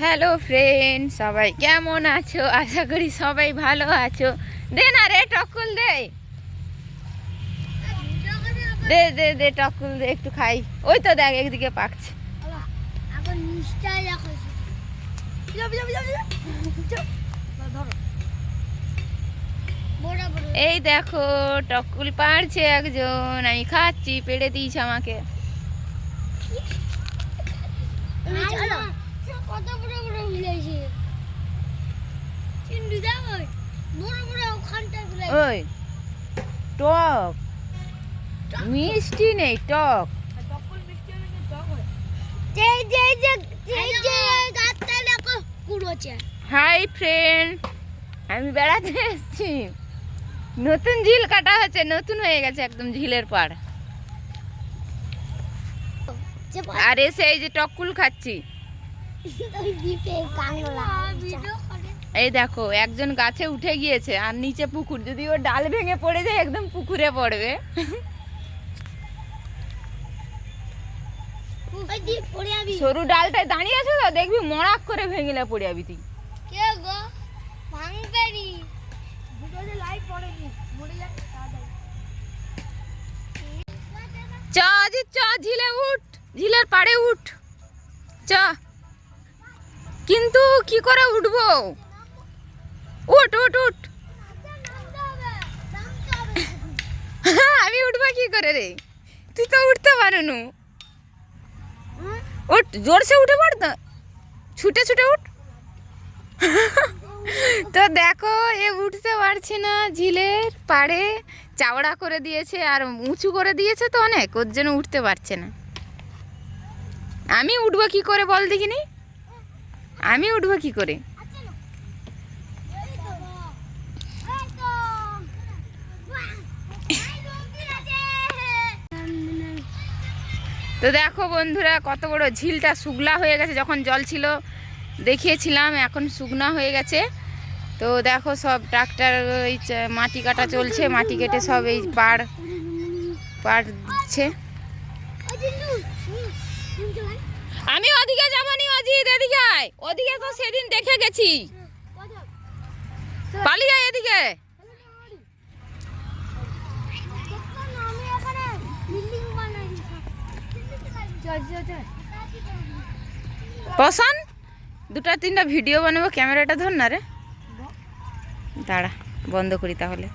Hello friend সবাই কেমন আছো? আশা করি সবাই ভালো আছো। দে না রে, টকুল দে। দে দে দে, টকুল দে, একটু খাই। ওই তো দেখ, একদিকে পাকছে। এই দেখো, টকুল পারছে একজন। আমি খাচ্ছি, পেড়ে দিয়েছে আমাকে চলো কত বড় বড় মিলেছে চিন্ডি দেখো বড় বড় ওখানটা গুলো ওই। টক। মিষ্টি নেই টক। হাই ফ্রেন্ড আমি বেড়াতে এসেছি। নতুন ঝিল কাটা হচ্ছে নতুন হয়ে গেছে একদম ঝিলের পাড়। আর এসে এই যে টকুল খাচ্ছি। এই দেখো একজন গাছে উঠে গিয়েছে আর নিচে পুকুর। যদি ও ডাল ভেঙে পড়ে যায় একদম পুকুরে পড়বে। সরু ডালটায় দাঁড়িয়ে আছে তো? দেখবি মরাক করে ভেঙিলে পড়ে যাবি তুই। চ অজিত চ ঝিলে উঠ ঝিলের পাড়ে উঠ। চ। কিন্তু কি করে উঠবো উঠ উঠ উঠ আমি উঠবো কি করে রে। তুই তো উঠতে পারনু। উঠ জোরসে উঠে পড় তো। ছুটে ছুটে উঠ। তো দেখো, এ উঠতে পারছে না ঝিলের পাড়ে। চাওড়া করে দিয়েছে আর উঁচু করে দিয়েছে তো অনেক। ওর জন্য উঠতে পারছে না। আমি উঠবো কি করে বল দেখিনি? আমি উঠবো কি করে? তো দেখো বন্ধুরা, কত বড় ঝিলটা শুকলা হয়ে গেছে, যখন জল ছিল দেখিয়েছিলাম, এখন শুকনা হয়ে গেছে। তো দেখো সব ট্রাক্টর, ওই মাটি কাটা চলছে, মাটি কেটে সব এই পাড় পাড় দিচ্ছে। আমি ওদিকে যাবানি অজিত, এদিকে ওদিকে তো সেদিন দেখে গেছি। পালিয়ে এদিকে। পছন্দ? দুটা তিনটা ভিডিও বানাবো, ক্যামেরাটা ধর না রে। দাঁড়া, বন্ধ করি তাহলে।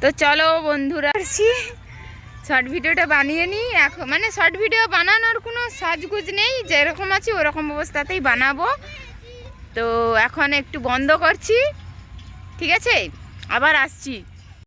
তো চলো বন্ধুরা আসছি শর্ট ভিডিওটা বানিয়ে নিই। এখন মানে শর্ট ভিডিও বানানোর কোনো সাজগুজ নেই। যেরকম আছি, ওরকম অবস্থাতেই বানাবো। তো এখন একটু বন্ধ করছি। ঠিক আছে? আবার আসছি।